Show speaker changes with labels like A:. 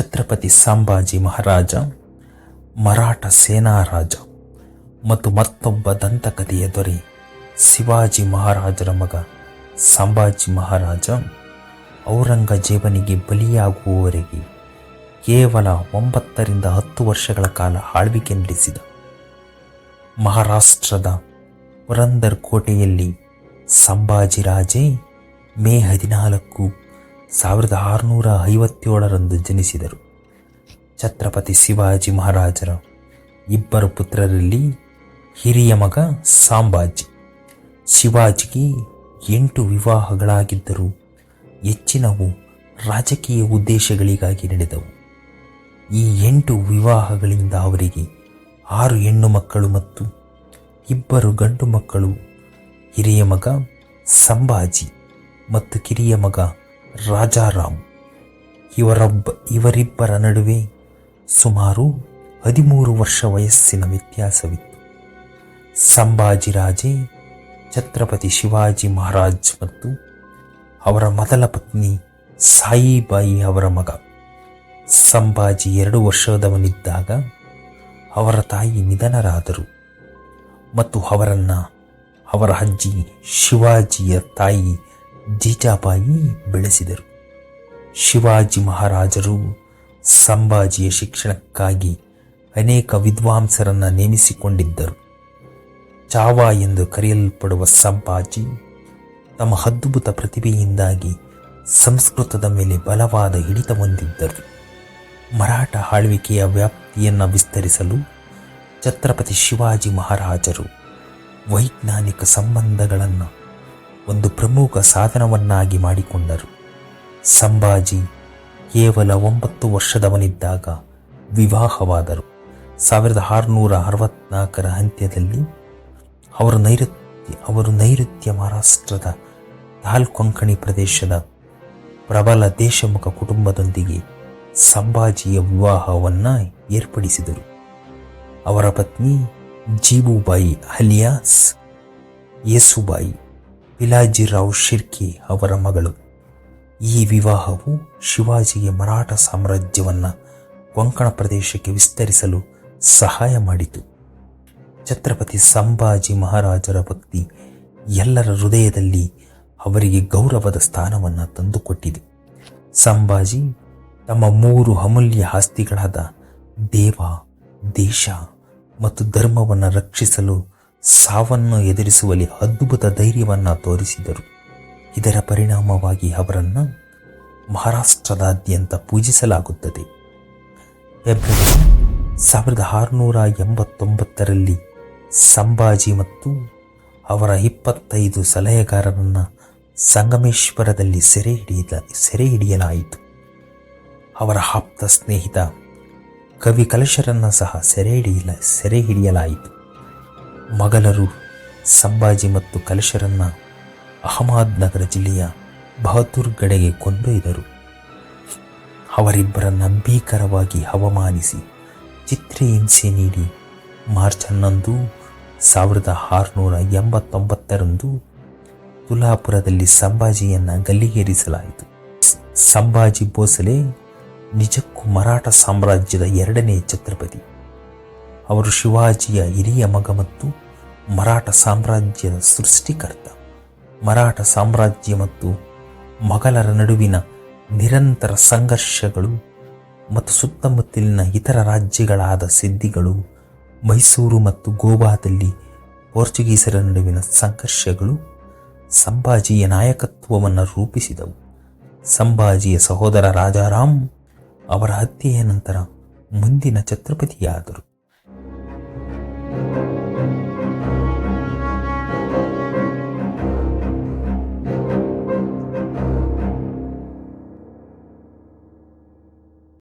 A: ಛತ್ರಪತಿ ಸಂಭಾಜಿ ಮಹಾರಾಜ, ಮರಾಠ ಸೇನಾ ರಾಜ ಮತ್ತು ಮತ್ತೊಬ್ಬ ದಂತಕಥೆಯ ದೊರೆ ಶಿವಾಜಿ ಮಹಾರಾಜರ ಮಗ ಸಂಭಾಜಿ ಮಹಾರಾಜ, ಔರಂಗಜೇಬನಿಗೆ ಬಲಿಯಾಗುವವರೆಗೆ ಕೇವಲ ಒಂಬತ್ತರಿಂದ ಹತ್ತು ವರ್ಷಗಳ ಕಾಲ ಆಳ್ವಿಕೆ ನಡೆಸಿದ. ಮಹಾರಾಷ್ಟ್ರದ ಪುರಂದರ್ ಕೋಟೆಯಲ್ಲಿ ಸಂಭಾಜಿ ರಾಜೇ ಮೇ ಹದಿನಾಲ್ಕು ಸಾವಿರದ ಆರುನೂರ ಐವತ್ತೇಳರಂದು ಜನಿಸಿದರು. ಛತ್ರಪತಿ ಶಿವಾಜಿ ಮಹಾರಾಜರ ಇಬ್ಬರು ಪುತ್ರರಲ್ಲಿ ಹಿರಿಯ ಮಗ ಸಾಂಬಾಜಿ. ಶಿವಾಜಿಗೆ ಎಂಟು ವಿವಾಹಗಳಾಗಿದ್ದರೂ ಹೆಚ್ಚಿನವು ರಾಜಕೀಯ ಉದ್ದೇಶಗಳಿಗಾಗಿ ನಡೆದವು. ಈ ಎಂಟು ವಿವಾಹಗಳಿಂದ ಅವರಿಗೆ ಆರು ಹೆಣ್ಣು ಮಕ್ಕಳು ಮತ್ತು ಇಬ್ಬರು ಗಂಡು ಮಕ್ಕಳು, ಹಿರಿಯ ಮಗ ಸಂಭಾಜಿ ಮತ್ತು ಕಿರಿಯ ಮಗ ರಾಜಾರಾಮ್ ಇವರೊಬ್ಬ ಇವರಿಬ್ಬರ ನಡುವೆ ಸುಮಾರು ಹದಿಮೂರು ವರ್ಷ ವಯಸ್ಸಿನ ವ್ಯತ್ಯಾಸವಿತ್ತು. ಸಂಭಾಜಿ ರಾಜೇ, ಛತ್ರಪತಿ ಶಿವಾಜಿ ಮಹಾರಾಜ್ ಮತ್ತು ಅವರ ಮೊದಲ ಪತ್ನಿ ಸಾಯಿಬಾಯಿ ಅವರ ಮಗ. ಸಂಭಾಜಿ ಎರಡು ವರ್ಷದವನಿದ್ದಾಗ ಅವರ ತಾಯಿ ನಿಧನರಾದರು ಮತ್ತು ಅವರನ್ನು ಅವರ ಅಜ್ಜಿ ಶಿವಾಜಿಯ ತಾಯಿ ಜೀಜಾಬಾಯಿ ಬೆಳೆಸಿದರು. ಶಿವಾಜಿ ಮಹಾರಾಜರು ಸಂಭಾಜಿಯ ಶಿಕ್ಷಣಕ್ಕಾಗಿ ಅನೇಕ ವಿದ್ವಾಂಸರನ್ನು ನೇಮಿಸಿಕೊಂಡಿದ್ದರು. ಚಾವಾ ಎಂದು ಕರೆಯಲ್ಪಡುವ ಸಂಭಾಜಿ ತಮ್ಮ ಅದ್ಭುತ ಪ್ರತಿಭೆಯಿಂದಾಗಿ ಸಂಸ್ಕೃತದ ಮೇಲೆ ಬಲವಾದ ಹಿಡಿತ ಹೊಂದಿದ್ದರು. ಮರಾಠ ಆಳ್ವಿಕೆಯ ವ್ಯಾಪ್ತಿಯನ್ನು ವಿಸ್ತರಿಸಲು ಛತ್ರಪತಿ ಶಿವಾಜಿ ಮಹಾರಾಜರು ವೈಜ್ಞಾನಿಕ ಸಂಬಂಧಗಳನ್ನು ಒಂದು ಪ್ರಮುಖ ಸಾಧನವನ್ನಾಗಿ ಮಾಡಿಕೊಂಡರು. ಸಂಭಾಜಿ ಕೇವಲ ಒಂಬತ್ತು ವರ್ಷದವನಿದ್ದಾಗ ವಿವಾಹವಾದರು. ಸಾವಿರದ ಆರುನೂರ ಅರವತ್ನಾಲ್ಕರ ಅಂತ್ಯದಲ್ಲಿ ಅವರು ನೈಋತ್ಯ ಅವರು ನೈಋತ್ಯ ಮಹಾರಾಷ್ಟ್ರದ ದಾಲ್ ಕೊಂಕಣಿ ಪ್ರದೇಶದ ಪ್ರಬಲ ದೇಶಮುಖ ಕುಟುಂಬದೊಂದಿಗೆ ಸಂಭಾಜಿಯ ವಿವಾಹವನ್ನು ಏರ್ಪಡಿಸಿದರು. ಅವರ ಪತ್ನಿ ಜೀಬುಬಾಯಿ ಅಲಿಯಾಸ್ ಯೇಸುಬಾಯಿ ಪಿಲಾಜಿರಾವ್ ಶಿರ್ಕಿ ಅವರ ಮಗಳು. ಈ ವಿವಾಹವು ಶಿವಾಜಿಗೆ ಮರಾಠ ಸಾಮ್ರಾಜ್ಯವನ್ನು ಕೊಂಕಣ ಪ್ರದೇಶಕ್ಕೆ ವಿಸ್ತರಿಸಲು ಸಹಾಯ ಮಾಡಿತು. ಛತ್ರಪತಿ ಸಂಭಾಜಿ ಮಹಾರಾಜರ ಭಕ್ತಿ ಎಲ್ಲರ ಹೃದಯದಲ್ಲಿ ಅವರಿಗೆ ಗೌರವದ ಸ್ಥಾನವನ್ನು ತಂದುಕೊಟ್ಟಿದೆ. ಸಂಭಾಜಿ ತಮ್ಮ ಮೂರು ಅಮೂಲ್ಯ ಆಸ್ತಿಗಳಾದ ದೇವ, ದೇಶ ಮತ್ತು ಧರ್ಮವನ್ನು ರಕ್ಷಿಸಲು ಸಾವನ್ನು ಎದುರಿಸುವಲ್ಲಿ ಅದ್ಭುತ ಧೈರ್ಯವನ್ನು ತೋರಿಸಿದರು. ಇದರ ಪರಿಣಾಮವಾಗಿ ಅವರನ್ನು ಮಹಾರಾಷ್ಟ್ರದಾದ್ಯಂತ ಪೂಜಿಸಲಾಗುತ್ತದೆ. ಫೆಬ್ರವರಿ ಸಾವಿರದ ಆರುನೂರ ಎಂಬತ್ತೊಂಬತ್ತರಲ್ಲಿ ಸಂಭಾಜಿ ಮತ್ತು ಅವರ ಇಪ್ಪತ್ತೈದು ಸಲಹೆಗಾರರನ್ನು ಸಂಗಮೇಶ್ವರದಲ್ಲಿ ಸೆರೆ ಹಿಡಿಯಲ ಸೆರೆ ಹಿಡಿಯಲಾಯಿತು. ಅವರ ಆಪ್ತ ಸ್ನೇಹಿತ ಕವಿ ಕಲಶರನ್ನು ಸಹ ಸೆರೆ ಹಿಡಿಯಲ, ಸೆರೆ ಹಿಡಿಯಲಾಯಿತು. ಮೊಘಲರು ಸಂಭಾಜಿ ಮತ್ತು ಕಲಶರನ್ನು ಅಹಮದ್ನಗರ ಜಿಲ್ಲೆಯ ಬಹದ್ದೂರ್ಗಡೆಗೆ ಕೊಂಡೊಯ್ದರು. ಅವರಿಬ್ಬರನ್ನು ಭೀಕರವಾಗಿ ಅವಮಾನಿಸಿ ಚಿತ್ರಹಿಂಸೆ ನೀಡಿ ಮಾರ್ಚ್ ಹನ್ನೊಂದು ಸಾವಿರದ ಆರುನೂರ ಎಂಬತ್ತೊಂಬತ್ತರಂದು ತುಲಾಪುರದಲ್ಲಿ ಸಂಭಾಜಿಯನ್ನು ಗಲ್ಲಿಗೇರಿಸಲಾಯಿತು. ಸಂಭಾಜಿ ಭೋಸಲೆ ನಿಜಕ್ಕೂ ಮರಾಠ ಸಾಮ್ರಾಜ್ಯದ ಎರಡನೇ ಛತ್ರಪತಿ. ಅವರು ಶಿವಾಜಿಯ ಹಿರಿಯ ಮಗ ಮತ್ತು ಮರಾಠ ಸಾಮ್ರಾಜ್ಯದ ಸೃಷ್ಟಿಕರ್ತ. ಮರಾಠ ಸಾಮ್ರಾಜ್ಯ ಮತ್ತು ಮೊಘಲರ ನಡುವಿನ ನಿರಂತರ ಸಂಘರ್ಷಗಳು ಮತ್ತು ಸುತ್ತಮುತ್ತಲಿನ ಇತರ ರಾಜ್ಯಗಳಾದ ಸಿದ್ಧಿಗಳು ಮೈಸೂರು ಮತ್ತು ಗೋವಾದಲ್ಲಿ ಪೋರ್ಚುಗೀಸರ ನಡುವಿನ ಸಂಘರ್ಷಗಳು ಸಂಭಾಜಿಯ ನಾಯಕತ್ವವನ್ನು ರೂಪಿಸಿದವು. ಸಂಭಾಜಿಯ ಸಹೋದರ ರಾಜಾರಾಮ್ ಅವರ ಹತ್ಯೆಯ ನಂತರ ಮುಂದಿನ ಛತ್ರಪತಿಯಾದರು.